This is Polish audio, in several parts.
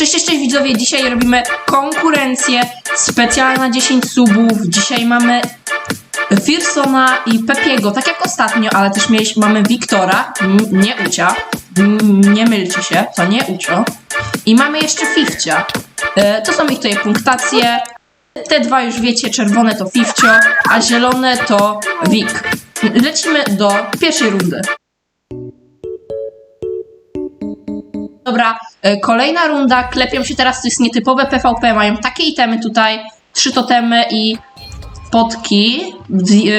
Cześć, cześć, cześć widzowie, dzisiaj robimy konkurencję specjalna 10 subów. Dzisiaj mamy Firsona i Pepiego, tak jak ostatnio, ale też mieliśmy, mamy Wiktora, m, nie Ucia, m, nie mylcie się, to nie Ucio. I mamy jeszcze Fifcia. E, to są ich tutaj punktacje. Te dwa już wiecie, czerwone to Fifcio, a zielone to Wik. Lecimy do pierwszej rundy. Dobra, e, kolejna runda. Klepią się teraz, to jest nietypowe PvP. Mają takie itemy tutaj, trzy totemy i potki.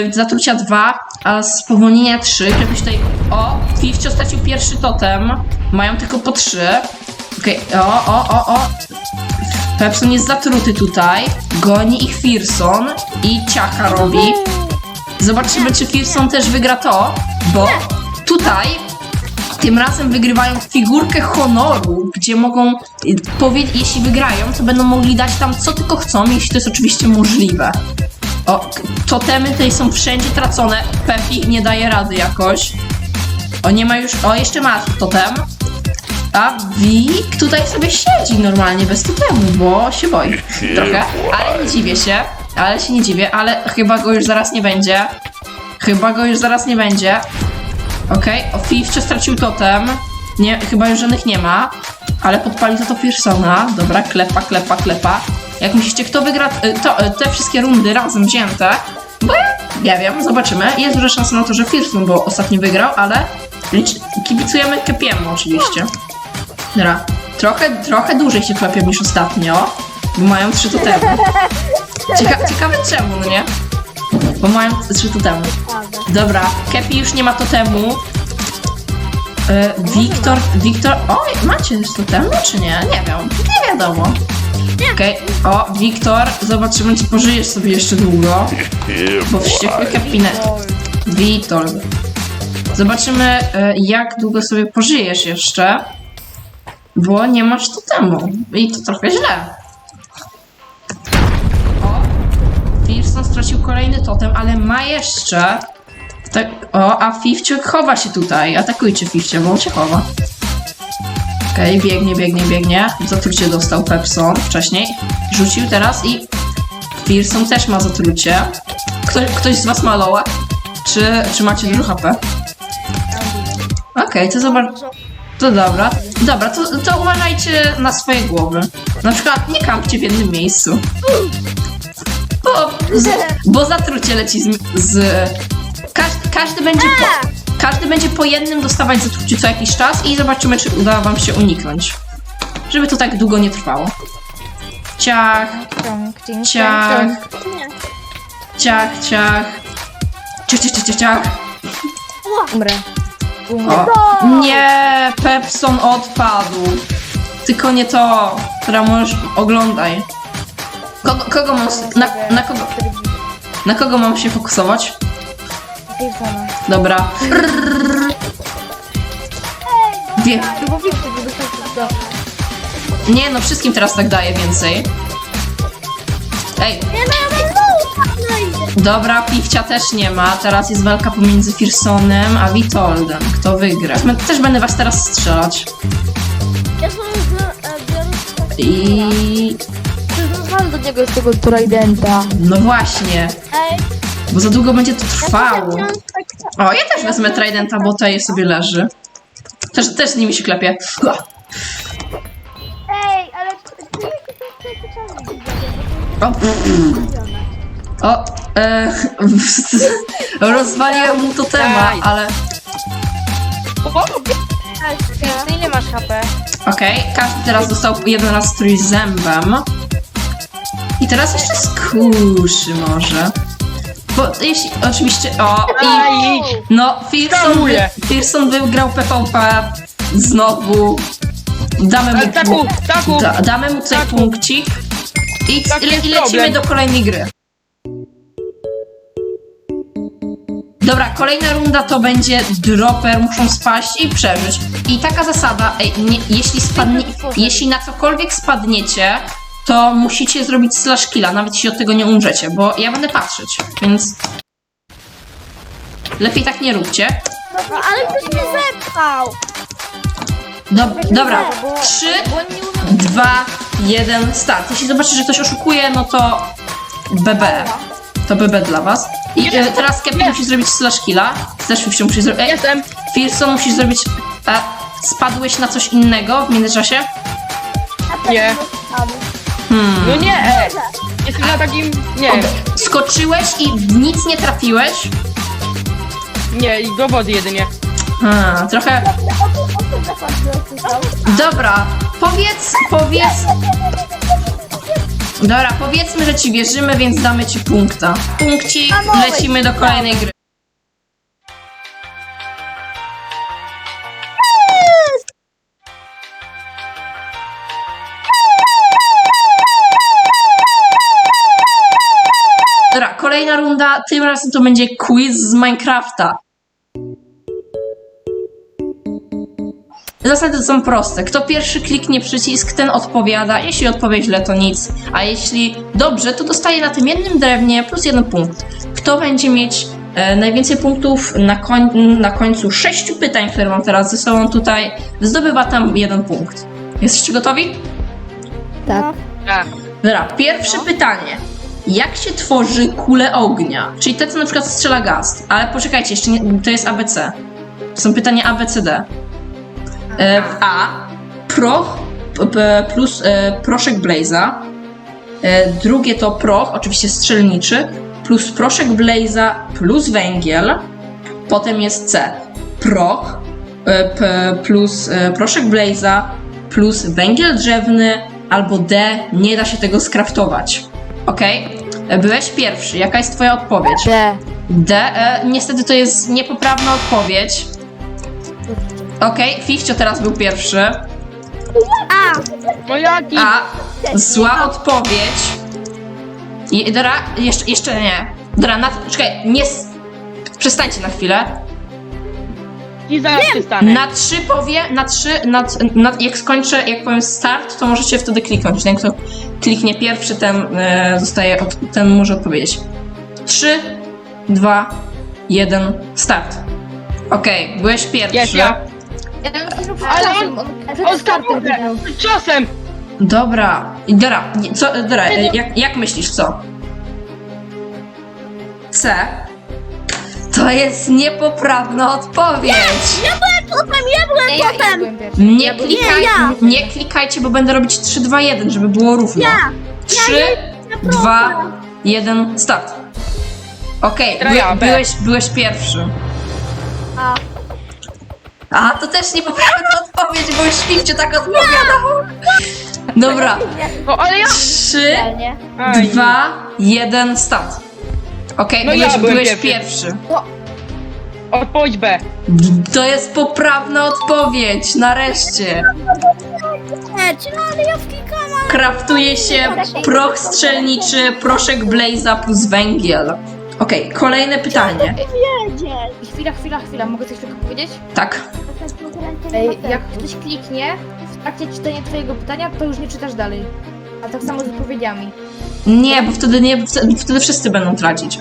e, Zatrucia dwa, a spowolnienia trzy. Klepią się tutaj. O, Fifcio stracił pierwszy totem. Mają tylko po trzy. Okej, o, o, o, o. Pepson jest zatruty tutaj. Goni ich Firson i ciacha robi. Zobaczymy, czy Firson też wygra to, bo tutaj tym razem wygrywają figurkę honoru, gdzie mogą y, powiedzieć, jeśli wygrają, to będą mogli dać tam co tylko chcą, jeśli to jest oczywiście możliwe. O, totemy tutaj są wszędzie tracone. Pepi nie daje rady jakoś. O, nie ma już. O, jeszcze ma totem. A Wik tutaj sobie siedzi normalnie bez totemu, bo się boi trochę. Ale nie dziwię się. Ale się nie dziwię, ale chyba go już zaraz nie będzie. Chyba go już zaraz nie będzie. Okej, o Fifcio stracił totem. Nie, chyba już żadnych nie ma. Ale podpali to to Pearsona. Dobra, klepa, klepa, klepa. Jak myślicie, kto wygra y, to, y, te wszystkie rundy razem wzięte? Bo ja nie wiem, zobaczymy. Jest duża szansa na to, że Pearson, bo ostatnio wygrał, ale kibicujemy Kepiemu oczywiście. Dobra, trochę, trochę dłużej się klepią niż ostatnio, bo mają trzy totemy. Cieka, ciekawe czemu, no nie? Bo mają trzy totemy. Dobra, Kepi już nie ma totemu. E, Wiktor, Wiktor. Oj, macie już totemu, czy nie? Nie wiem, nie wiadomo. Okej, o, Wiktor, zobaczymy, czy pożyjesz sobie jeszcze długo. Bo wściekły kapinet. Wiktor. Zobaczymy, e, jak długo sobie pożyjesz jeszcze. Bo nie masz totemu. I to trochę źle. Pearson stracił kolejny totem, ale ma jeszcze. Tak, o, a Fifciuk chowa się tutaj. Atakujcie Fifcie, bo on się chowa. Okej, biegnie, biegnie, biegnie. Zatrucie dostał Pepson wcześniej. Rzucił teraz i Pearson też ma zatrucie. Ktoś, ktoś z was ma loa? Czy, czy macie dużo HP? Okej, to zobacz. To dobra. Dobra, to, to uważajcie na swoje głowy. Na przykład nie kampcie w jednym miejscu. Bo, zatrucie leci z. z każdy, każdy będzie po, każdy będzie po jednym dostawać zatrucie co jakiś czas i zobaczymy, czy uda wam się uniknąć. Żeby to tak długo nie trwało. Ciach, Ciąg, ciąg, Ciach. ciąg. ciach, ciach. Ciach, ciach, ciach, ciach, ciach. Umrę. Umrę. O. Nie, Pepson odpadł. Tylko nie to, która możesz oglądaj. Kogo, kogo mam, s- na, na, kogo, na kogo mam się fokusować? Dobra. Wie, No bo wiem, że dostać do... nie no, wszystkim teraz tak daje więcej. Ej, Nie no, ja mam dół! dobra, Pifcia też nie ma. Teraz jest walka pomiędzy Firsonem a Witoldem. Kto wygra? Też będę was teraz strzelać. Ja. I... Przyznam do niego z tego Tridenta. No właśnie. Ej, Bo za długo będzie to trwało. O, ja też wezmę Tridenta, bo tutaj sobie leży. Też, też z nimi się klepie. Ej, ale... O, o e, rozwaliłem mu totema, ale Ty ile masz HP? okej, każdy teraz dostał jeden raz strój z zębem. I teraz jeszcze skuszy może. Bo jeśli, oczywiście, o, i, no, Pearson, Skanuję. Pearson wygrał PvP znowu. Damy mu, taku, taku! da, damy mu tutaj Taku. punkcik i, Taki le- jest i lecimy problem. do kolejnej gry. Dobra, kolejna runda to będzie dropper, muszą spaść i przeżyć. I taka zasada, ej, nie, jeśli, spadnie, jeśli na cokolwiek spadniecie, to musicie zrobić slash killa, nawet jeśli od tego nie umrzecie, bo ja będę patrzeć, więc... Lepiej tak nie róbcie. No ale ktoś mnie zepchał! Dob dobra, trzy, 2, 1, start. Jeśli zobaczysz, że ktoś oszukuje, no to BB. To BB dla was. I e, teraz Kevin musi zrobić slash killa. Fiction musi zrobić... Jestem. Firson musisz zrobić... A, spadłeś na coś innego w międzyczasie? Nie. No nie, e. Jestem na takim... Nie, Skoczyłeś i w nic nie trafiłeś? nie, i do wody jedynie. A, trochę... Dobra, powiedz, powiedz... Dobra, powiedzmy, że ci wierzymy, więc damy ci punkta. Punkcik, lecimy do kolejnej gry. Tym razem to będzie quiz z Minecrafta. Zasady są proste. Kto pierwszy kliknie przycisk, ten odpowiada. Jeśli odpowie źle, to nic. A jeśli dobrze, to dostaje na tym jednym drewnie plus jeden punkt. Kto będzie mieć e, najwięcej punktów na, koń, na końcu sześciu pytań, które mam teraz ze sobą tutaj, zdobywa tam jeden punkt. Jesteście gotowi? Tak. A, Dobra, pierwsze pytanie. Jak się tworzy kule ognia? Czyli te, co na przykład strzela gaz. Ale poczekajcie, jeszcze nie, to jest ABC. To są pytania ABCD. E, A. Proch p, p, plus e, proszek Blaze'a. E, drugie to proch, oczywiście strzelniczy, plus proszek Blaze'a plus węgiel. Potem jest C. Proch e, p, plus e, proszek Blaze'a plus węgiel drzewny albo D. Nie da się tego skraftować. Okej? Byłeś pierwszy. Jaka jest twoja odpowiedź? D. D. E, niestety to jest niepoprawna odpowiedź. Okej, Fifcio teraz był pierwszy. no jaki? A. Zła odpowiedź. I, jeszcze, jeszcze nie. Dobra, na, czekaj, nie. s- Przestańcie na chwilę. I zaraz przestanę. Na trzy powie, na trzy, na, na, jak skończę, jak powiem start, to możecie wtedy kliknąć. Ten, kto kliknie pierwszy, ten e, zostaje, od, ten może odpowiedzieć. Trzy, dwa, jeden, start. Okej, byłeś pierwszy. Jest ja. Ale on, on- startuje. Czasem. Dobra, i dobra, nie, co, dobra, e, jak, jak myślisz, co? C. To jest niepoprawna odpowiedź. Nie, ja, ja byłem pierwszy. Nie, Ja byłem- klikaj, nie klikajcie, bo będę robić 3, 2, 1, żeby było równo. 3, 2, 1, start. Okej, Teraz ja, by, B. byłeś, byłeś pierwszy. A. A, to też niepoprawna odpowiedź, bo już Śliwcie tak odpowiadał. Dobra, No ale ja... 3, Realnie. Aj. 2, 1, start. Okej, No ja byłeś, byłem byłeś pierwszy. pierwszy. Odpowiedź B. To jest poprawna odpowiedź, nareszcie. No ja. Kraftuje się proch strzelniczy, proszek Blaze'a plus węgiel. Okej, kolejne pytanie. Chwila, chwila, chwila. Mogę coś tylko powiedzieć? Tak. Ej, jak ktoś kliknie w trakcie czytania twojego pytania, to już nie czytasz dalej. A tak samo z odpowiedziami. Nie, bo wtedy nie, wtedy, wtedy wszyscy będą tracić.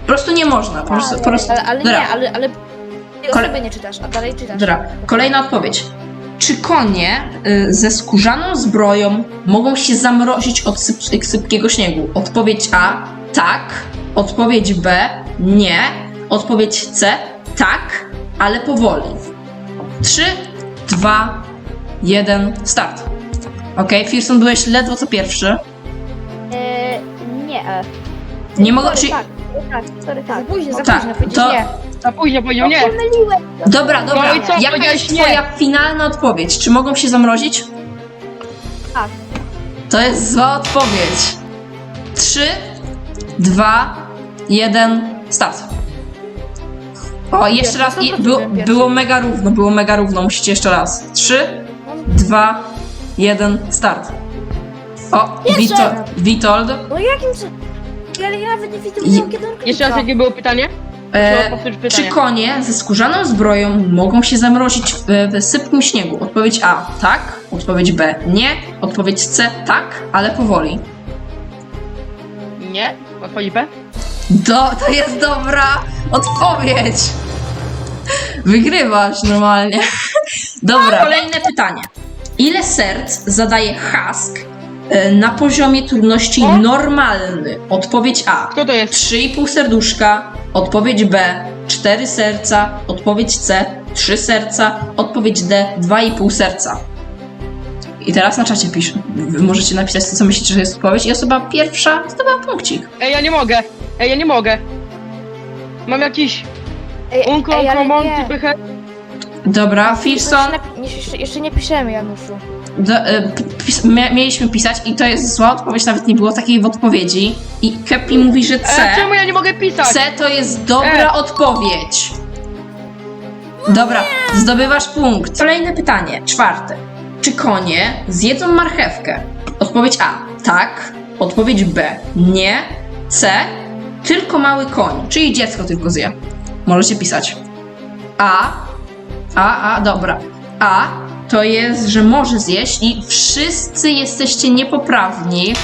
Po prostu nie można. Po prostu, po prostu. Ale, ale Dobra, nie, ale, ale Kole- osoby nie czytasz, a dalej czytasz. dobra. Kolejna odpowiedź. Czy konie y, ze skórzaną zbroją mogą się zamrozić od syp, sypkiego śniegu? Odpowiedź A tak. Odpowiedź B nie. Odpowiedź C tak, ale powoli. 3, 2, 1, start. Okej, Firson, byłeś ledwo co pierwszy. Nie. e. Nie. Czy, Tak, tak, sorry, tak. Za późno, za Tak, późno, powiedzieć to- nie. Za późno powiedział nie. Dobra, dobra. No i co, Jaka powiedziałeś jest nie? twoja finalna odpowiedź? Czy mogą się zamrozić? Tak. To jest zła odpowiedź. 3, 2, 1, start. O, jeszcze raz. I, było, było mega równo, było mega równo. Musicie jeszcze raz. 3, 2, 1, start. O, Witold. Witold. No jakim czy... Ale ja nawet nie widzę, kiedy on. Jeszcze raz jakie było pytanie? E, powtórz czy pytanie. konie ze skórzaną zbroją mogą się zamrozić w, w sypkim śniegu? Odpowiedź A tak, odpowiedź B nie, odpowiedź C tak, ale powoli. Nie. Odpowiedź B. Do, to jest dobra odpowiedź. Wygrywasz normalnie. Dobra, kolejne pytanie. Ile serc zadaje Husk na poziomie trudności normalny? Odpowiedź A. Kto to jest? 3,5 serduszka. Odpowiedź B. 4 serca. Odpowiedź C. 3 serca. Odpowiedź D. 2,5 serca. I teraz na czacie pisz. Wy możecie napisać to, co myślicie, że jest odpowiedź. I osoba pierwsza zdobyła punkcik. Ej, ja nie mogę. Ej, ja nie mogę. Mam jakiś Ej, unko, ej, ale common, nie. typy Dobra, Jeszcze, Filson. jeszcze nie piszemy, Januszu. Do, e, pis, mieliśmy pisać i to jest zła odpowiedź, nawet nie było takiej w odpowiedzi. I Kepi mówi, że C. E, czemu ja nie mogę pisać? C to jest dobra E. odpowiedź. Dobra, zdobywasz punkt. Kolejne pytanie, czwarte. Czy konie zjedzą marchewkę? Odpowiedź A. Tak. Odpowiedź B. Nie. C. Tylko mały koń, czyli dziecko tylko zje. Możecie pisać. A. A, a, dobra. A to jest, że może zjeść i wszyscy jesteście niepoprawni.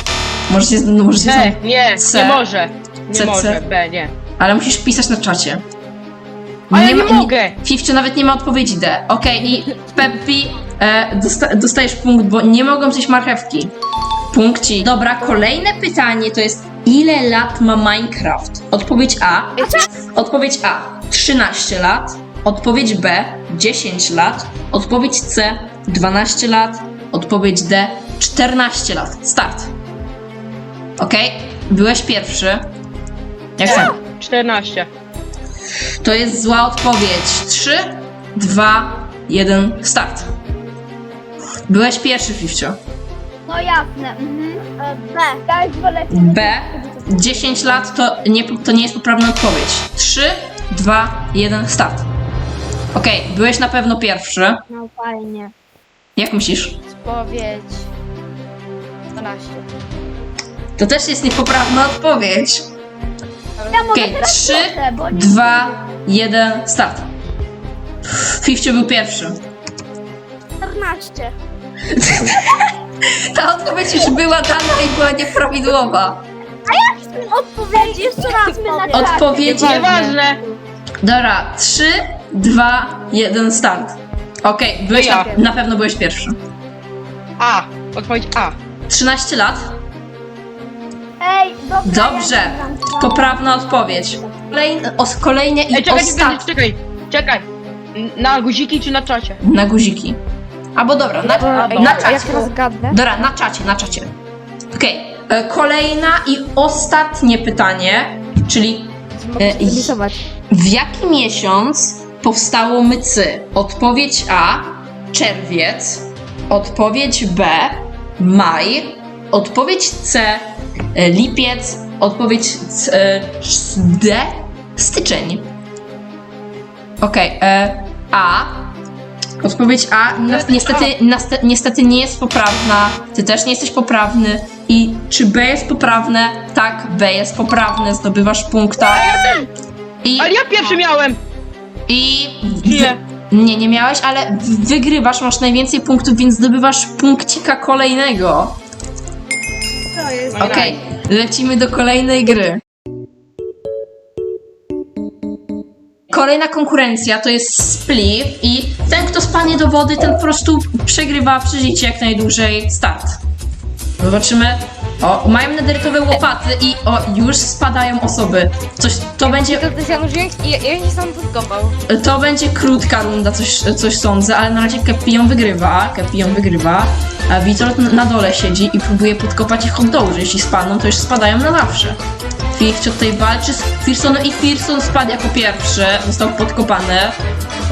Możecie, no, możecie C, nie, C. nie może. Nie C, C. może, B, nie. ale musisz pisać na czacie. A ja nie ma- mogę. Fifcio nawet nie ma odpowiedzi D. Okej, i Peppi e, dosta dostajesz punkt, bo nie mogą zjeść marchewki. Punkci. Dobra, kolejne pytanie to jest ile lat ma Minecraft? Odpowiedź A. Odpowiedź A. 13 lat. Odpowiedź B. 10 lat. Odpowiedź C. 12 lat. Odpowiedź D. 14 lat. Start. Okej, byłeś pierwszy. Jak sam? 14. To jest zła odpowiedź. 3, 2, 1, start. Byłeś pierwszy, Fifcio. No jasne, mhm. E, B. Daj wolę. B. 10 lat to nie, to nie jest poprawna odpowiedź. 3, 2, 1, start. Okej, byłeś na pewno pierwszy. No fajnie. Jak myślisz? Odpowiedź. 12. To też jest niepoprawna odpowiedź. Ja mogę Okej, teraz 3, proszę, bo nie... 2, 1, start. Fifcio był pierwszy. 14. Ta odpowiedź już była dana i była nieprawidłowa. Odpowiedź jeszcze raz my na. Odpowiedzi Nieważne. Dobra, 3, 2, 1, start. Okej, byłeś ja. na, na pewno byłeś pierwszy. A. Odpowiedź A. 13 lat? Ej, dobra. Dobrze. ja. Poprawna odpowiedź. Kolejne, os, kolejne i Ej, czekaj, czekaj, ostatnie. czekaj. Czekaj. Na guziki czy na czacie? Na guziki. Albo dobra, na, A, na dobra. czacie. Jak teraz gadnę? Dobra, na czacie, na czacie. Okej, e, kolejna i ostatnie pytanie, czyli Mogę i- zobacz. w jaki miesiąc powstało mycy? Odpowiedź A czerwiec, odpowiedź B maj, odpowiedź C e, lipiec, odpowiedź C, e, D styczeń. Okej, e, A. Odpowiedź A na, niestety, niestety nie jest poprawna. Ty też nie jesteś poprawny. I czy B jest poprawne? Tak, B jest poprawne. Zdobywasz punkta. I, Ale ja pierwszy miałem. I Nie. nie, nie miałeś, ale wygrywasz, masz najwięcej punktów, więc zdobywasz punkcika kolejnego. To jest... Okej, lecimy do kolejnej gry. Kolejna konkurencja to jest split i ten, kto spadnie do wody, ten po prostu przegrywa, przeżycie jak najdłużej start. Zobaczymy. O, mają nederytowe łopaty i o, już spadają osoby. Coś, to będzie, To jest Janusz, ja, ja się sam podkopał. to będzie krótka runda, coś, coś sądzę, ale na razie Kepi ją wygrywa, Kepi ją wygrywa, a Witold na dole siedzi i próbuje podkopać ich od dołu, że jeśli spadną, to już spadają na zawsze. Fifcio tutaj walczy z Firsonem i Firson spadł jako pierwszy, został podkopany.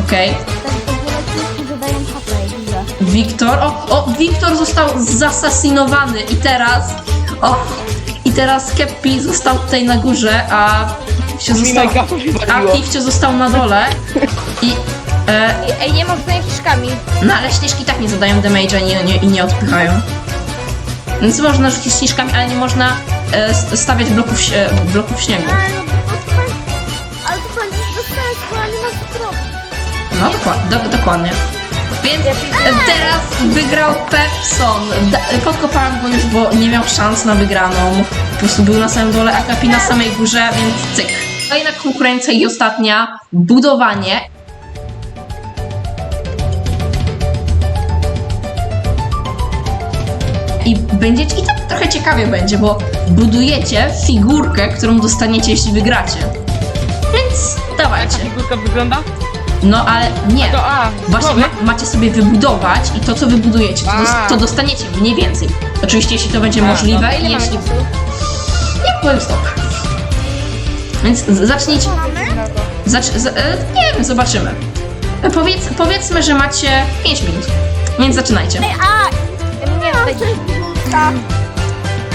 Okej. Tak HP, widzę. Wiktor, o, o, Wiktor został zasasinowany i teraz, o, i teraz Kepi został tutaj na górze, a Mi został, a. Fifcio został na dole i, e, Ej, nie ma tutaj kiszkami. No ale śnieżki tak nie zadają damage'a i nie, nie, i nie odpychają. Więc można rzucić śnieżkami, ale nie można e, s- stawiać bloków, ś- e, bloków śniegu. Ale no, bo to bez sensu, ale nie ma co. No dokła- do, dokładnie. Więc e, teraz wygrał Pepson. Podkopałem go już, bo nie miał szans na wygraną. Po prostu był na samym dole, a Kapi na samej górze, więc cyk. Kolejna konkurencja i ostatnia. Budowanie. i będziecie, i tak trochę ciekawie będzie, bo budujecie figurkę, którą dostaniecie, jeśli wygracie. Więc Jak dawajcie. ta figurka wygląda? No ale nie. To a, Właśnie ma, macie sobie wybudować i to, co wybudujecie, to, dos- A. to dostaniecie mniej więcej. Oczywiście, jeśli to będzie A, możliwe i mamy jeśli... czasu? Nie powiem stop. Więc z- zacznijcie... Zacz, z, e, nie wiem, zobaczymy. E, Powiedz, powiedzmy, że macie 5 minut. Więc zaczynajcie. A, Nie, tutaj budulka.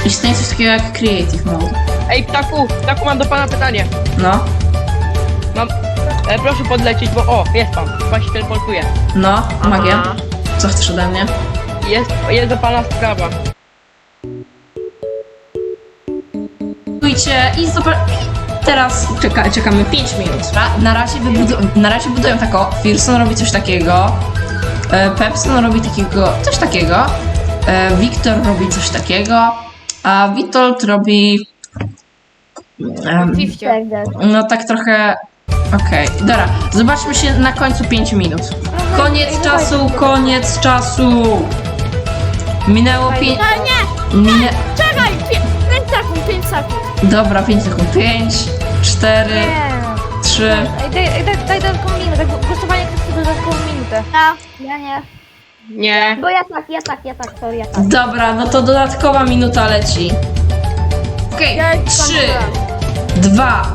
Istnieje coś takiego jak Creative Mode. Ej, ptaku, ptaku, mam do pana pytanie. No, e, proszę podlecieć, bo o, jest pan, pan się teleportuje. no, magia. Co chcesz ode mnie? Jest, jest do pana sprawa. Budujcie i zobacz... Teraz czeka, czekamy 5 minut. Ra- Na razie, wybudu- na razie budują tak o. Firson robi coś takiego. E, Pepson robi takiego, coś takiego. E, Wiktor robi coś takiego. A Witold robi... em, no tak trochę... Okej, dobra. Zobaczmy się na końcu 5 minut. Koniec czasu, koniec czasu! Minęło 5... Ale nie, Minę... czekaj, 5 sekund, 5 sekund. Dobra, 5 sekund. 5, 4, Nie. 3... Ej, daj, ej, daj, daj dodatkową minutę, gł- głosowanie ktoś dodatkową minutę. Ja, ja nie. Nie. Bo ja tak, ja tak, ja tak, sorry, ja tak. Dobra, no to dodatkowa minuta leci. Okej, Ja już trzy, skończyłam. dwa,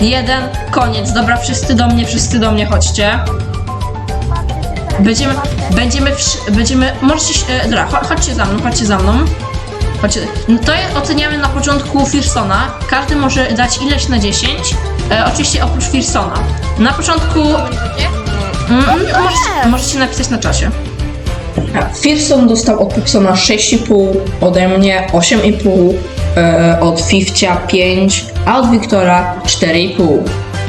jeden, koniec. Dobra, wszyscy do mnie, wszyscy do mnie, chodźcie. Będziemy, będziemy, będziemy, możecie się, e, dobra, cho- chodźcie za mną, chodźcie za mną. Chodźcie. No To je- oceniamy na początku Firsona. Każdy może dać ileś na 10. E, oczywiście oprócz Firsona. Na początku Mm, możecie, możecie napisać na czasie. Firson dostał od Pipsona 6,5, ode mnie 8,5, e, od Fifcia 5, a od Wiktora 4,5.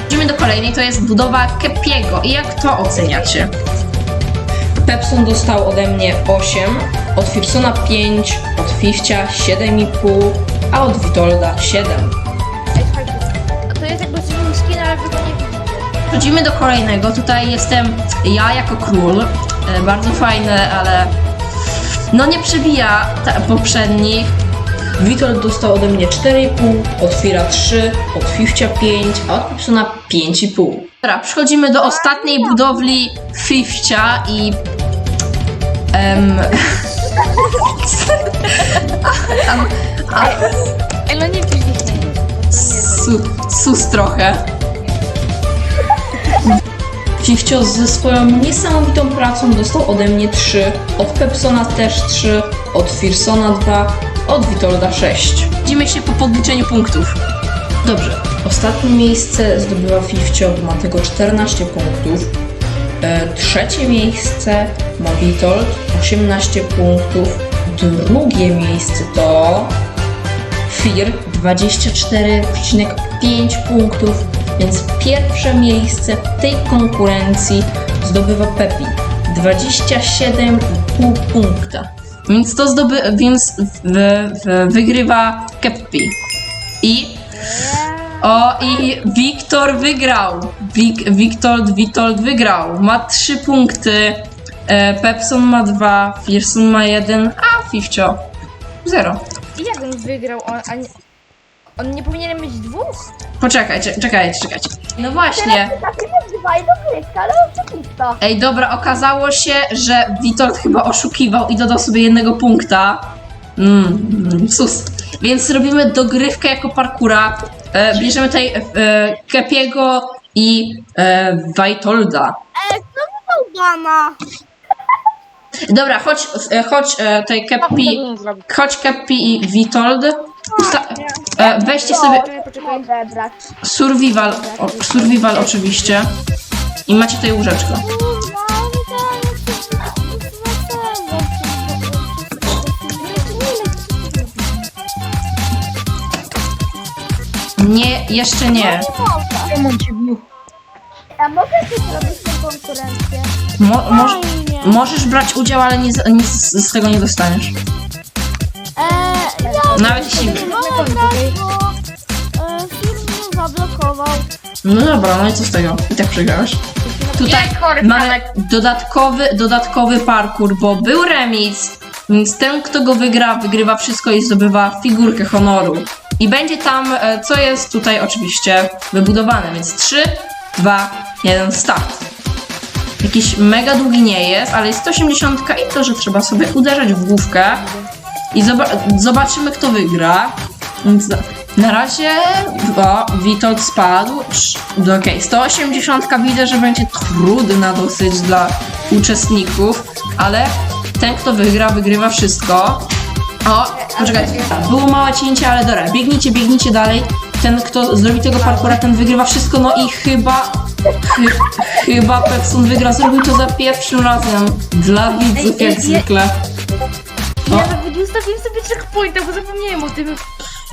Idziemy do kolejnej, to jest budowa Kepiego. I jak to oceniacie? Pepson dostał ode mnie 8, od Firsona 5, od Fifcia 7,5, a od Witolda 7. Ej, słuchajcie, to jest jakby skin, ale wy go nie widzicie. Przechodzimy do kolejnego. Tutaj jestem ja jako król. E, Bardzo fajne, ale no nie przebija ta, poprzednich. Witold dostał ode mnie 4,5, od Fira 3, od Fifcia 5, a od Pipsona 5,5. Dobra, przechodzimy do ostatniej budowli Fifcia i... Em, Ej, no nie nic su, sus trochę. Fifcio ze swoją niesamowitą pracą dostał ode mnie 3, od Pepsona też 3, od Firsona 2, od Witolda 6. Widzimy się po podliczeniu punktów. Dobrze, ostatnie miejsce zdobywa Fifcio, ma tego 14 punktów. E, trzecie miejsce ma Witold, 18 punktów. Drugie miejsce to Fir 24,5 punktów, więc pierwsze miejsce w tej konkurencji zdobywa Pepi 27,5 punkta. Więc to zdoby, więc w, w, wygrywa Kepi. I o, i Wiktor wygrał. Wik, Wiktor, Witold wygrał. Ma 3 punkty. E, Pepson ma 2, Firson ma 1, a Fifcio 0. I jak on wygrał? On, a nie, on nie powinien mieć dwóch? Poczekajcie, czekajcie, czekajcie. No właśnie. Tak się i dogrywka, ale oczywista. Ej, dobra, okazało się, że Witold chyba oszukiwał i dodał sobie jednego punkta. Mmm, mm, sus. Więc robimy dogrywkę jako parkura. E, bierzemy tutaj e, Kepiego i e, Witolda. Ej, kto wydał bana? Dobra, chodź, e, chodź e, tutaj Kepi, chodź Kepi i Witold. Usta- e, weźcie sobie Poczekaj, survival, o, survival oczywiście. I macie tutaj łóżeczko. Nie, jeszcze nie. A mogę ci zrobić tę konkurencję? Mo, moż, Fajnie. możesz brać udział, ale nic, nic z z tego nie dostaniesz. Eee, ja Nawet jeśli... bo e, film mnie zablokował. No dobra, no i co z tego? I tak przegrałeś. Tutaj mamy dodatkowy, dodatkowy parkour, bo był remis, Więc ten, kto go wygra, wygrywa wszystko i zdobywa figurkę honoru. I będzie tam, e, co jest tutaj oczywiście wybudowane, więc 3, 2, 1, start. Jakiś mega długi nie jest, ale jest 180 i to, że trzeba sobie uderzać w główkę i zoba- zobaczymy, kto wygra. Więc na- razie o, Witold spadł. Sz- Okej, 180 widzę, że będzie trudna dosyć dla uczestników, ale ten, kto wygra, wygrywa wszystko. O, poczekaj, było małe cięcie, ale dobra, biegnijcie, biegnijcie dalej. Ten, kto zrobi tego parkura, ten wygrywa wszystko, no i chyba, chy, chyba Pepson wygra, zrobił to za pierwszym razem. Dla widzów, jak zwykle. Ustawiłem sobie checkpointa, bo zapomniałem o tym.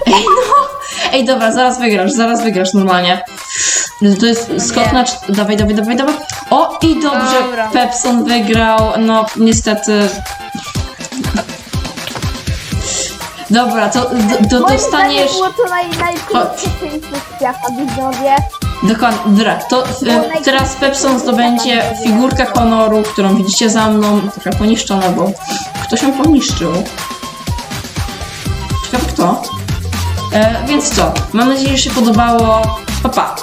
Ej, no! Ej, dobra, zaraz wygrasz, zaraz wygrasz normalnie. To jest skok na... cz- Dawaj, dawaj, dawaj, dawaj. O, i dobrze, Dobra. Pepson wygrał. No, niestety... Dobra, to do, do, Moim dostaniesz... było to naj, najkrótsze świata, widzowie. Dokładnie, dobra, to e, teraz Pepson zdobędzie figurkę honoru, którą widzicie za mną, trochę poniszczona, bo ktoś ją poniszczył. E, więc co, mam nadzieję, że się podobało. Pa, pa.